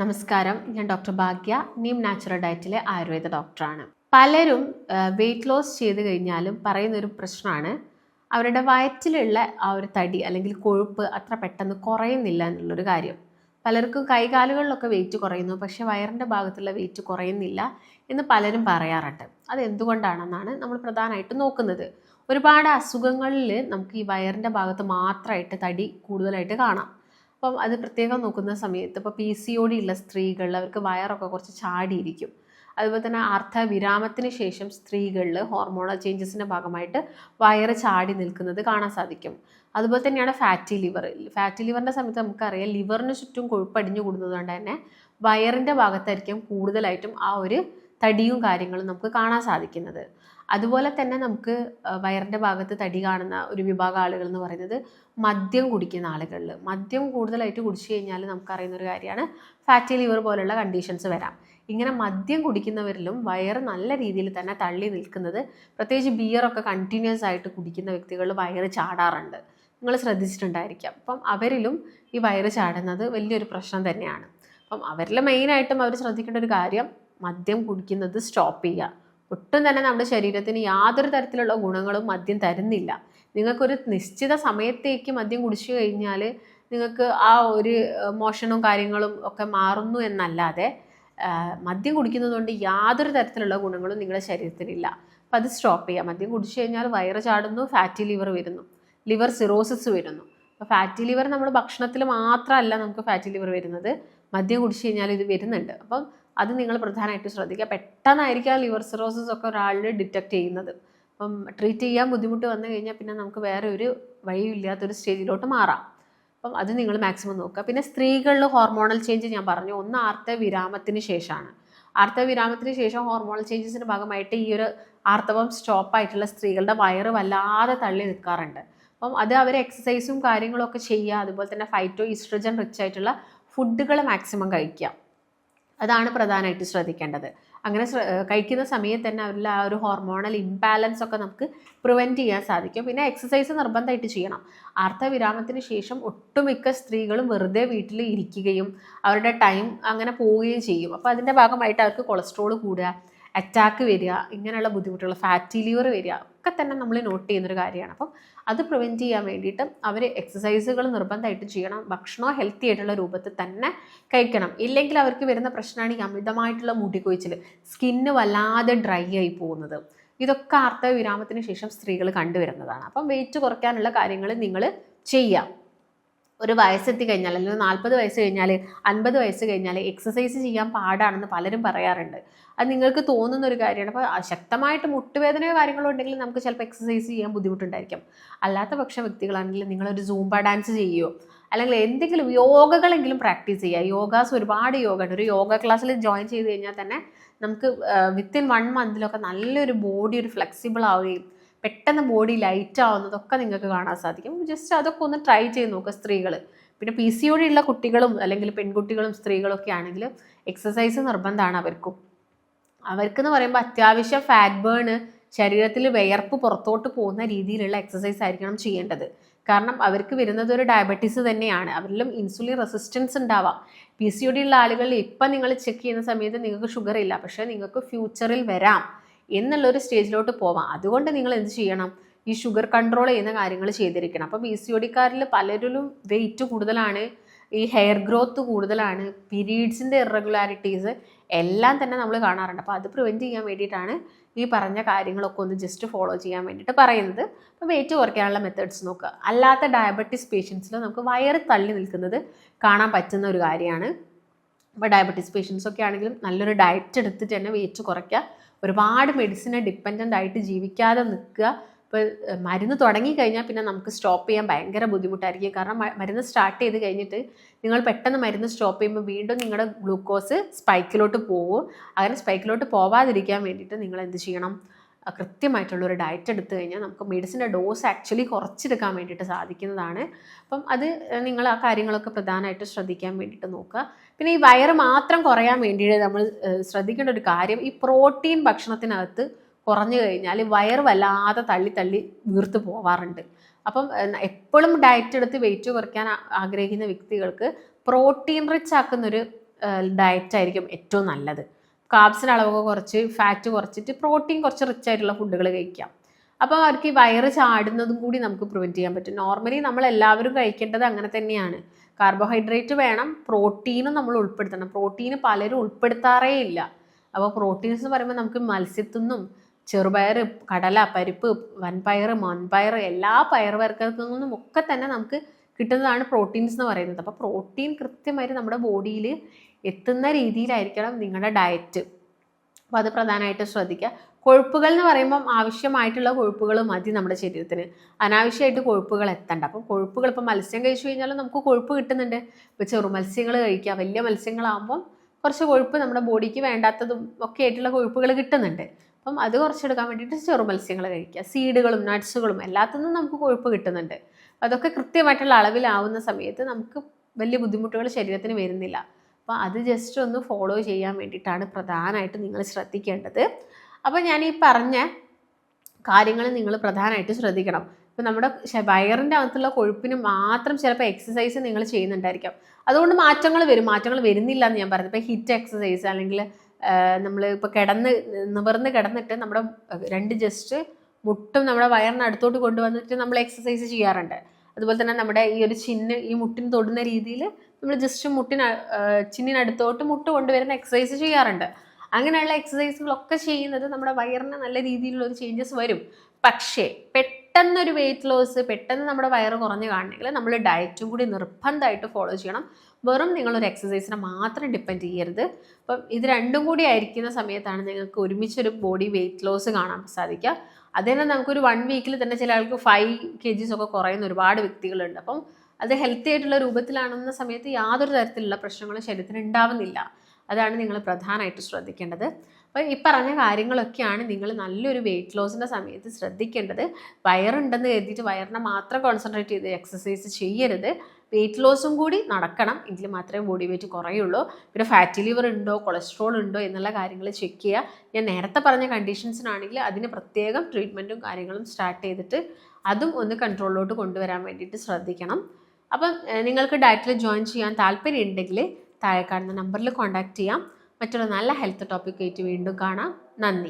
നമസ്കാരം. ഞാൻ ഡോക്ടർ ഭാഗ്യ നീം നാച്ചുറൽ ഡയറ്റിലെ ആയുർവേദ ഡോക്ടറാണ്. പലരും വെയിറ്റ് ലോസ് ചെയ്ത് കഴിഞ്ഞാലും പറയുന്നൊരു പ്രശ്നമാണ് അവരുടെ വയറ്റിലുള്ള ആ ഒരു തടി അല്ലെങ്കിൽ കൊഴുപ്പ് അത്ര പെട്ടെന്ന് കുറയുന്നില്ല എന്നുള്ളൊരു കാര്യം. പലർക്കും കൈകാലുകളിലൊക്കെ വെയിറ്റ് കുറയുന്നു പക്ഷേ വയറിന്റെ ഭാഗത്തുള്ള വെയിറ്റ് കുറയുന്നില്ല എന്ന് പലരും പറയാറുണ്ട്. അത് എന്തുകൊണ്ടാണെന്നാണ് നമ്മൾ പ്രധാനമായിട്ട് നോക്കുന്നത്. ഒരുപാട് അസുഖങ്ങളിൽ നമുക്ക് ഈ വയറിന്റെ ഭാഗത്ത് മാത്രമായിട്ട് തടി കൂടുതലായിട്ട് കാണാം. അപ്പം അത് പ്രത്യേകം നോക്കുന്ന സമയത്ത് ഇപ്പോൾ പി സി ഒ ഡി ഉള്ള സ്ത്രീകൾ അവർക്ക് വയറൊക്കെ കുറച്ച് ചാടിയിരിക്കും. അതുപോലെ തന്നെ അർത്ഥ വിരാമത്തിന് ശേഷം സ്ത്രീകളിൽ ഹോർമോണൽ ചേഞ്ചസിന്റെ ഭാഗമായിട്ട് വയറ് ചാടി നിൽക്കുന്നത് കാണാൻ സാധിക്കും. അതുപോലെ തന്നെയാണ് ഫാറ്റി ലിവർ ഫാറ്റി ലിവറിന്റെ സമയത്ത് നമുക്കറിയാം ലിവറിന് ചുറ്റും കൊഴുപ്പടിഞ്ഞു കൂടുന്നത് കൊണ്ട് തന്നെ വയറിന്റെ ഭാഗത്തായിരിക്കും കൂടുതലായിട്ടും ആ ഒരു തടിയും കാര്യങ്ങളും നമുക്ക് കാണാൻ സാധിക്കുന്നത്. അതുപോലെ തന്നെ നമുക്ക് വയറിന്റെ ഭാഗത്ത് തടി കാണുന്ന ഒരു വിഭാഗം ആളുകൾ എന്ന് പറയുന്നത് മദ്യം കുടിക്കുന്ന ആളുകളിൽ. മദ്യം കൂടുതലായിട്ട് കുടിച്ചു കഴിഞ്ഞാൽ നമുക്കറിയുന്ന ഒരു കാര്യമാണ് ഫാറ്റി ലിവർ പോലുള്ള കണ്ടീഷൻസ് വരാം. ഇങ്ങനെ മദ്യം കുടിക്കുന്നവരിലും വയറ് നല്ല രീതിയിൽ തന്നെ തള്ളി നിൽക്കുന്നത് പ്രത്യേകിച്ച് ബിയറൊക്കെ കണ്ടിന്യൂസ് ആയിട്ട് കുടിക്കുന്ന വ്യക്തികളിൽ വയറ് ചാടാറുണ്ട്. നിങ്ങൾ ശ്രദ്ധിച്ചിട്ടുണ്ടായിരിക്കാം. അപ്പം അവരിലും ഈ വയറ് ചാടുന്നത് വലിയൊരു പ്രശ്നം തന്നെയാണ്. അപ്പം അവരിൽ മെയിനായിട്ടും അവർ ശ്രദ്ധിക്കേണ്ട ഒരു കാര്യം മദ്യം കുടിക്കുന്നത് സ്റ്റോപ്പ് ചെയ്യുക. ഒട്ടും തന്നെ നമ്മുടെ ശരീരത്തിന് യാതൊരു തരത്തിലുള്ള ഗുണങ്ങളും മദ്യം തരുന്നില്ല. നിങ്ങൾക്കൊരു നിശ്ചിത സമയത്തേക്ക് മദ്യം കുടിച്ചു കഴിഞ്ഞാൽ നിങ്ങൾക്ക് ആ ഒരു മോഷണവും കാര്യങ്ങളും ഒക്കെ മാറുന്നു എന്നല്ലാതെ മദ്യം കുടിക്കുന്നത് കൊണ്ട് യാതൊരു തരത്തിലുള്ള ഗുണങ്ങളും നിങ്ങളുടെ ശരീരത്തിനില്ല. അപ്പം അത് സ്റ്റോപ്പ് ചെയ്യുക മദ്യം കുടിച്ചു കഴിഞ്ഞാൽ വയറ് ചാടുന്നു ഫാറ്റി ലിവർ വരുന്നു. ലിവർ സിറോസിസ് വരുന്നു. അപ്പോൾ ഫാറ്റി ലിവർ നമ്മൾ ഭക്ഷണത്തിൽ മാത്രമല്ല നമുക്ക് ഫാറ്റി ലിവർ വരുന്നത്. മദ്യം കുടിച്ചു കഴിഞ്ഞാൽ ഇത് വരുന്നുണ്ട്. അപ്പം അത് നിങ്ങൾ പ്രധാനമായിട്ട് ശ്രദ്ധിക്കുക. പെട്ടെന്നായിരിക്കാം ലിവർ സിറോസിസ് ഒക്കെ ഒരാളിൽ ഡിറ്റക്ട് ചെയ്യുന്നത്. അപ്പം ട്രീറ്റ് ചെയ്യാൻ ബുദ്ധിമുട്ട് വന്നു കഴിഞ്ഞാൽ പിന്നെ നമുക്ക് വേറെ ഒരു വഴിയില്ലാത്തൊരു സ്റ്റേജിലോട്ട് മാറാം. അപ്പം അത് നിങ്ങൾ മാക്സിമം നോക്കുക. പിന്നെ സ്ത്രീകളിൽ ഹോർമോണൽ ചേഞ്ച് ഞാൻ പറഞ്ഞു. ഒന്ന് ആർത്തവ വിരാമത്തിന് ശേഷമാണ്. ആർത്തവ വിരാമത്തിന് ശേഷം ഹോർമോണൽ ചേഞ്ചസിന്റെ ഭാഗമായിട്ട് ഈ ഒരു ആർത്തവം സ്റ്റോപ്പായിട്ടുള്ള സ്ത്രീകളുടെ വയറ് വല്ലാതെ തള്ളി നിൽക്കാറുണ്ട്. അപ്പം അത് അവർ എക്സസൈസും കാര്യങ്ങളൊക്കെ ചെയ്യുക. അതുപോലെ തന്നെ ഫൈറ്റോ ഈസ്ട്രജൻ റിച്ച് ആയിട്ടുള്ള ഫുഡുകൾ മാക്സിമം കഴിക്കുക. അതാണ് പ്രധാനമായിട്ട് ശ്രദ്ധിക്കേണ്ടത്. അങ്ങനെ കഴിക്കുന്ന സമയത്ത് തന്നെ അവരിൽ ആ ഒരു ഹോർമോണൽ ഇംബാലൻസ് ഒക്കെ നമുക്ക് പ്രിവെന്റ് ചെയ്യാൻ സാധിക്കും. പിന്നെ എക്സസൈസ് നിർബന്ധമായിട്ട് ചെയ്യണം. അർത്ഥവിരാമത്തിന് ശേഷം ഒട്ടുമിക്ക സ്ത്രീകളും വെറുതെ വീട്ടിൽ ഇരിക്കുകയും അവരുടെ ടൈം അങ്ങനെ പോവുകയും ചെയ്യും. അപ്പോൾ അതിന്റെ ഭാഗമായിട്ട് അവർക്ക് കൊളസ്ട്രോൾ കൂടുക അറ്റാക്ക് വരിക ഇങ്ങനെയുള്ള ബുദ്ധിമുട്ടുകൾ ഫാറ്റി ലിവർ വരിക ഒക്കെ തന്നെ നമ്മൾ നോട്ട് ചെയ്യുന്നൊരു കാര്യമാണ്. അപ്പം അത് പ്രിവെന്റ് ചെയ്യാൻ വേണ്ടിയിട്ട് അവർ എക്സസൈസുകൾ നിർബന്ധമായിട്ട് ചെയ്യണം. ഭക്ഷണം ഹെൽത്തി ആയിട്ടുള്ള രൂപത്തിൽ തന്നെ കഴിക്കണം. ഇല്ലെങ്കിൽ അവർക്ക് വരുന്ന പ്രശ്നമാണ് ഈ അമിതമായിട്ടുള്ള മുടികൊഴിച്ചിൽ സ്കിന്ന് വല്ലാതെ ഡ്രൈ ആയി പോകുന്നത്. ഇതൊക്കെ ആർത്തവ വിരാമത്തിന് ശേഷം സ്ത്രീകൾ കണ്ടുവരുന്നതാണ്. അപ്പം വെയിറ്റ് കുറയ്ക്കാനുള്ള കാര്യങ്ങൾ നിങ്ങൾ ചെയ്യാം ഒരു വയസ്സെത്തി കഴിഞ്ഞാൽ അല്ലെങ്കിൽ നാൽപ്പത് വയസ്സ് കഴിഞ്ഞാൽ അൻപത് വയസ്സ് കഴിഞ്ഞാൽ എക്സസൈസ് ചെയ്യാൻ പാടാണെന്ന് പലരും പറയാറുണ്ട്. അത് നിങ്ങൾക്ക് തോന്നുന്ന ഒരു കാര്യമാണ് അപ്പോൾ ശക്തമായിട്ട് മുട്ടുവേദനയോ കാര്യങ്ങളോ ഉണ്ടെങ്കിൽ നമുക്ക് ചിലപ്പോൾ എക്സസൈസ് ചെയ്യാൻ ബുദ്ധിമുട്ടുണ്ടായിരിക്കും. അല്ലാത്ത പക്ഷ വ്യക്തികളാണെങ്കിൽ നിങ്ങളൊരു സൂംബ ഡാൻസ് ചെയ്യുമോ അല്ലെങ്കിൽ എന്തെങ്കിലും യോഗകളെങ്കിലും പ്രാക്ടീസ് ചെയ്യുക. യോഗാസ് ഒരുപാട് യോഗ ഉണ്ട് ഒരു യോഗ ക്ലാസ്സിൽ ജോയിൻ ചെയ്ത് കഴിഞ്ഞാൽ തന്നെ നമുക്ക് വിത്തിൻ വൺ മന്തിലൊക്കെ നല്ലൊരു ബോഡി ഒരു ഫ്ലെക്സിബിൾ ആവുകയും പെട്ടെന്ന് ബോഡി ലൈറ്റ് ആവുന്നതൊക്കെ നിങ്ങൾക്ക് കാണാൻ സാധിക്കും. ജസ്റ്റ് അതൊക്കെ ഒന്ന് ട്രൈ ചെയ്ത് നോക്കുക സ്ത്രീകൾ പിന്നെ പി സി ഉള്ള കുട്ടികളും അല്ലെങ്കിൽ പെൺകുട്ടികളും സ്ത്രീകളൊക്കെ ആണെങ്കിൽ എക്സസൈസ് നിർബന്ധമാണ് അവർക്കും. അവർക്കെന്ന് പറയുമ്പോൾ അത്യാവശ്യം ഫാറ്റ് ബേൺ ശരീരത്തിൽ വിയർപ്പ് പുറത്തോട്ട് പോകുന്ന രീതിയിലുള്ള എക്സസൈസ് ആയിരിക്കണം ചെയ്യേണ്ടത്. കാരണം അവർക്ക് വരുന്നത് ഒരു ഡയബറ്റീസ് തന്നെയാണ്. അവരിലും ഇൻസുലിൻ റെസിസ്റ്റൻസ് ഉണ്ടാവാം. പി സി ഒ ഡി ഉള്ള ആളുകളിൽ ഇപ്പം നിങ്ങൾ ചെക്ക് ചെയ്യുന്ന സമയത്ത് നിങ്ങൾക്ക് ഷുഗർ ഇല്ല. പക്ഷേ നിങ്ങൾക്ക് ഫ്യൂച്ചറിൽ വരാം. എന്നുള്ളൊരു സ്റ്റേജിലോട്ട് പോവാം. അതുകൊണ്ട് നിങ്ങൾ എന്ത് ചെയ്യണം? ഈ ഷുഗർ കൺട്രോൾ ചെയ്യുന്ന കാര്യങ്ങൾ ചെയ്തിരിക്കണം. അപ്പോൾ പി സി ഒ ഡിക്കാരിൽ പലരിലും വെയിറ്റ് കൂടുതലാണ് ഈ ഹെയർ ഗ്രോത്ത് കൂടുതലാണ് പീരീഡ്സിന്റെ ഇറഗുലാരിറ്റീസ് എല്ലാം തന്നെ നമ്മൾ കാണാറുണ്ട്. അപ്പോൾ അത് പ്രിവെന്റ് ചെയ്യാൻ വേണ്ടിയിട്ടാണ് ഈ പറഞ്ഞ കാര്യങ്ങളൊക്കെ ഒന്ന് ജസ്റ്റ് ഫോളോ ചെയ്യാൻ വേണ്ടിയിട്ട് പറയുന്നത്. അപ്പോൾ വെയിറ്റ് കുറയ്ക്കാനുള്ള മെത്തേഡ്സ് നോക്കുക. അല്ലാത്ത ഡയബറ്റീസ് പേഷ്യൻസിൽ നമുക്ക് വയറ് തള്ളി നിൽക്കുന്നത് കാണാൻ പറ്റുന്ന ഒരു കാര്യമാണ്. അപ്പോൾ ഡയബറ്റീസ് പേഷ്യൻസ് ഒക്കെ ആണെങ്കിലും നല്ലൊരു ഡയറ്റ് എടുത്തിട്ട് തന്നെ വെയിറ്റ് കുറയ്ക്കുക. ഒരുപാട് മെഡിസിനെ ഡിപ്പെൻഡന്റ് ആയിട്ട് ജീവിക്കാതെ നിൽക്കുക. ഇപ്പോൾ മരുന്ന് തുടങ്ങിക്കഴിഞ്ഞാൽ പിന്നെ നമുക്ക് സ്റ്റോപ്പ് ചെയ്യാൻ ഭയങ്കര ബുദ്ധിമുട്ടായിരിക്കും. കാരണം മരുന്ന് സ്റ്റാർട്ട് ചെയ്ത് കഴിഞ്ഞിട്ട് നിങ്ങൾ പെട്ടെന്ന് മരുന്ന് സ്റ്റോപ്പ് ചെയ്യുമ്പോൾ വീണ്ടും നിങ്ങളുടെ ഗ്ലൂക്കോസ് സ്പൈക്കിലോട്ട് പോകും. അങ്ങനെ സ്പൈക്കിലോട്ട് പോവാതിരിക്കാൻ വേണ്ടിയിട്ട് നിങ്ങൾ എന്ത് ചെയ്യണം? കൃത്യമായിട്ടുള്ളൊരു ഡയറ്റ് എടുത്തു കഴിഞ്ഞാൽ നമുക്ക് മെഡിസിന്റെ ഡോസ് ആക്ച്വലി കുറച്ചെടുക്കാൻ വേണ്ടിയിട്ട് സാധിക്കുന്നതാണ്. അപ്പം അത് നിങ്ങൾ ആ കാര്യങ്ങളൊക്കെ പ്രധാനമായിട്ട് ശ്രദ്ധിക്കാൻ വേണ്ടിയിട്ട് നോക്കുക. പിന്നെ ഈ വയറ് മാത്രം കുറയാൻ വേണ്ടിയിട്ട് നമ്മൾ ശ്രദ്ധിക്കേണ്ട ഒരു കാര്യം ഈ പ്രോട്ടീൻ ഭക്ഷണത്തിനകത്ത് കുറഞ്ഞു കഴിഞ്ഞാൽ വയറ് വല്ലാതെ തള്ളി തള്ളി വീർത്ത് പോവാറുണ്ട്. അപ്പം എപ്പോഴും ഡയറ്റ് എടുത്ത് വെയിറ്റ് കുറയ്ക്കാൻ ആഗ്രഹിക്കുന്ന വ്യക്തികൾക്ക് പ്രോട്ടീൻ റിച്ച് ആക്കുന്നൊരു ഡയറ്റായിരിക്കും ഏറ്റവും നല്ലത്. കാർബ്സിന്റെ അളവൊക്കെ കുറച്ച് ഫാറ്റ് കുറച്ചിട്ട് പ്രോട്ടീൻ കുറച്ച് റിച്ച് ആയിട്ടുള്ള ഫുഡുകൾ കഴിക്കാം. അപ്പോൾ അവർക്ക് ഈ വയറ് ചാടുന്നതും കൂടി നമുക്ക് പ്രിവെന്റ് ചെയ്യാൻ പറ്റും. നോർമലി നമ്മൾ എല്ലാവരും കഴിക്കേണ്ടത് അങ്ങനെ തന്നെയാണ്. കാർബോഹൈഡ്രേറ്റ് വേണം പ്രോട്ടീനും നമ്മൾ ഉൾപ്പെടുത്തണം. പ്രോട്ടീന് പലരും ഉൾപ്പെടുത്താറേ ഇല്ല. അപ്പോൾ പ്രോട്ടീൻസ് എന്ന് പറയുമ്പോൾ നമുക്ക് മത്സ്യത്തിൽ നിന്നും ചെറുപയർ കടല പരിപ്പ് വൻപയർ മൺപയർ എല്ലാ പയർ വർഗത്തിൽ നിന്നും ഒക്കെ തന്നെ നമുക്ക് കിട്ടുന്നതാണ് പ്രോട്ടീൻസ് എന്ന് പറയുന്നത്. അപ്പോൾ പ്രോട്ടീൻ കൃത്യമായിട്ട് നമ്മുടെ ബോഡിയിൽ എത്തുന്ന രീതിയിലായിരിക്കണം നിങ്ങളുടെ ഡയറ്റ് അപ്പോൾ അത് പ്രധാനമായിട്ട് ശ്രദ്ധിക്കുക. കൊഴുപ്പുകൾ എന്ന് പറയുമ്പം ആവശ്യമായിട്ടുള്ള കൊഴുപ്പുകൾ മതി നമ്മുടെ ശരീരത്തിന്. അനാവശ്യമായിട്ട് കൊഴുപ്പുകൾ എത്തണ്ട. അപ്പം കൊഴുപ്പുകൾ ഇപ്പം മത്സ്യം കഴിച്ചു കഴിഞ്ഞാലും നമുക്ക് കൊഴുപ്പ് കിട്ടുന്നുണ്ട്. ഇപ്പോൾ ചെറു മത്സ്യങ്ങൾ കഴിക്കുക വലിയ മത്സ്യങ്ങളാകുമ്പം കുറച്ച് കൊഴുപ്പ് നമ്മുടെ ബോഡിക്ക് വേണ്ടാത്തതും ഒക്കെ ആയിട്ടുള്ള കൊഴുപ്പുകൾ കിട്ടുന്നുണ്ട്. അപ്പം അത് കുറച്ചെടുക്കാൻ വേണ്ടിയിട്ട് ചെറു മത്സ്യങ്ങൾ കഴിക്കുക. സീഡുകളും നട്ട്സുകളും എല്ലാത്തുനിന്നും നമുക്ക് കൊഴുപ്പ് കിട്ടുന്നുണ്ട്. അതൊക്കെ കൃത്യമായിട്ടുള്ള അളവിലാവുന്ന സമയത്ത് നമുക്ക് വലിയ ബുദ്ധിമുട്ടുകൾ ശരീരത്തിന് വരുന്നില്ല. അപ്പോൾ അത് ജസ്റ്റ് ഒന്ന് ഫോളോ ചെയ്യാൻ വേണ്ടിയിട്ടാണ് പ്രധാനമായിട്ട് നിങ്ങൾ ശ്രദ്ധിക്കേണ്ടത്. അപ്പോൾ ഞാൻ ഈ പറഞ്ഞ കാര്യങ്ങൾ നിങ്ങൾ പ്രധാനമായിട്ട് ശ്രദ്ധിക്കണം. ഇപ്പം നമ്മുടെ വയറിന്റെ അകത്തുള്ള കൊഴുപ്പിന് മാത്രം ചിലപ്പോൾ എക്സസൈസ് നിങ്ങൾ ചെയ്യുന്നുണ്ടായിരിക്കാം. അതുകൊണ്ട് മാറ്റങ്ങൾ വരും. മാറ്റങ്ങൾ വരുന്നില്ല എന്ന് ഞാൻ പറഞ്ഞു ഇപ്പോൾ ഹിറ്റ് എക്സസൈസ് അല്ലെങ്കിൽ നമ്മൾ ഇപ്പോൾ കിടന്ന് നിവർന്ന് കിടന്നിട്ട് നമ്മുടെ രണ്ട് ജസ്റ്റ് മുട്ടും നമ്മുടെ വയറിന് അടുത്തോട്ട് കൊണ്ടുവന്നിട്ട് നമ്മൾ എക്സസൈസ് ചെയ്യാറുണ്ട്. അതുപോലെ തന്നെ നമ്മുടെ ഈ ഒരു ചിന്ന് ഈ മുട്ടിന് തൊടുന്ന രീതിയിൽ നമ്മൾ ജസ്റ്റ് മുട്ടിന് ചിന്നിനടുത്തോട്ട് മുട്ട് കൊണ്ടുവരുന്ന എക്സസൈസ് ചെയ്യാറുണ്ട്. അങ്ങനെയുള്ള എക്സസൈസുകളൊക്കെ ചെയ്യുന്നത് നമ്മുടെ വയറിന് നല്ല രീതിയിലുള്ള ഒരു ചേഞ്ചസ് വരും. പക്ഷേ പെട്ടെന്നൊരു വെയിറ്റ് ലോസ് പെട്ടെന്ന് നമ്മുടെ വയറ് കുറഞ്ഞു കാണണമെങ്കിൽ നമ്മൾ ഡയറ്റും കൂടി നിർബന്ധമായിട്ട് ഫോളോ ചെയ്യണം. വെറും നിങ്ങളൊരു എക്സസൈസിനെ മാത്രം ഡിപ്പെൻഡ് ചെയ്യരുത്. അപ്പം ഇത് രണ്ടും കൂടി ആയിരിക്കുന്ന സമയത്താണ് നിങ്ങൾക്ക് ഒരുമിച്ചൊരു ബോഡി വെയിറ്റ് ലോസ് കാണാൻ സാധിക്കുക. അതേ നമുക്കൊരു വൺ വീക്കിൽ തന്നെ ചില ആൾക്ക് ഫൈവ് കെ ജിസ് ഒക്കെ കുറയുന്ന ഒരുപാട് വ്യക്തികളുണ്ട്. അപ്പം അത് ഹെൽത്തി ആയിട്ടുള്ള രൂപത്തിലാണെന്ന സമയത്ത് യാതൊരു തരത്തിലുള്ള പ്രശ്നങ്ങളും ശരീരത്തിന് ഉണ്ടാവുന്നില്ല. അതാണ് നിങ്ങൾ പ്രധാനമായിട്ട് ശ്രദ്ധിക്കേണ്ടത്. അപ്പോൾ ഈ പറഞ്ഞ കാര്യങ്ങളൊക്കെയാണ് നിങ്ങൾ നല്ലൊരു വെയിറ്റ് ലോസിന്റെ സമയത്ത് ശ്രദ്ധിക്കേണ്ടത്. വയറുണ്ടെന്ന് കരുതിയിട്ട് വയറിനെ മാത്രം കോൺസെൻട്രേറ്റ് ചെയ്ത് എക്സസൈസ് ചെയ്യരുത്. വെയിറ്റ് ലോസും കൂടി നടക്കണം. എങ്കിൽ മാത്രമേ ബോഡി വെയിറ്റ് കുറയുള്ളൂ. പിന്നെ ഫാറ്റി ലിവർ ഉണ്ടോ കൊളസ്ട്രോൾ ഉണ്ടോ എന്നുള്ള കാര്യങ്ങൾ ചെക്ക് ചെയ്യുക. ഞാൻ നേരത്തെ പറഞ്ഞ കണ്ടീഷൻസിനാണെങ്കിൽ അതിന് പ്രത്യേകം ട്രീറ്റ്മെന്റും കാര്യങ്ങളും സ്റ്റാർട്ട് ചെയ്തിട്ട് അതും ഒന്ന് കൺട്രോളിലോട്ട് കൊണ്ടുവരാൻ വേണ്ടിയിട്ട് ശ്രദ്ധിക്കണം. അപ്പം നിങ്ങൾക്ക് ഡയറ്റിൽ ജോയിൻ ചെയ്യാൻ താല്പര്യം ഉണ്ടെങ്കിൽ താഴെ കാണുന്ന നമ്പറിൽ കോൺടാക്റ്റ് ചെയ്യാം. മറ്റൊരു നല്ല ഹെൽത്ത് ടോപ്പിക്കായിട്ട് വീണ്ടും കാണാം. നന്ദി.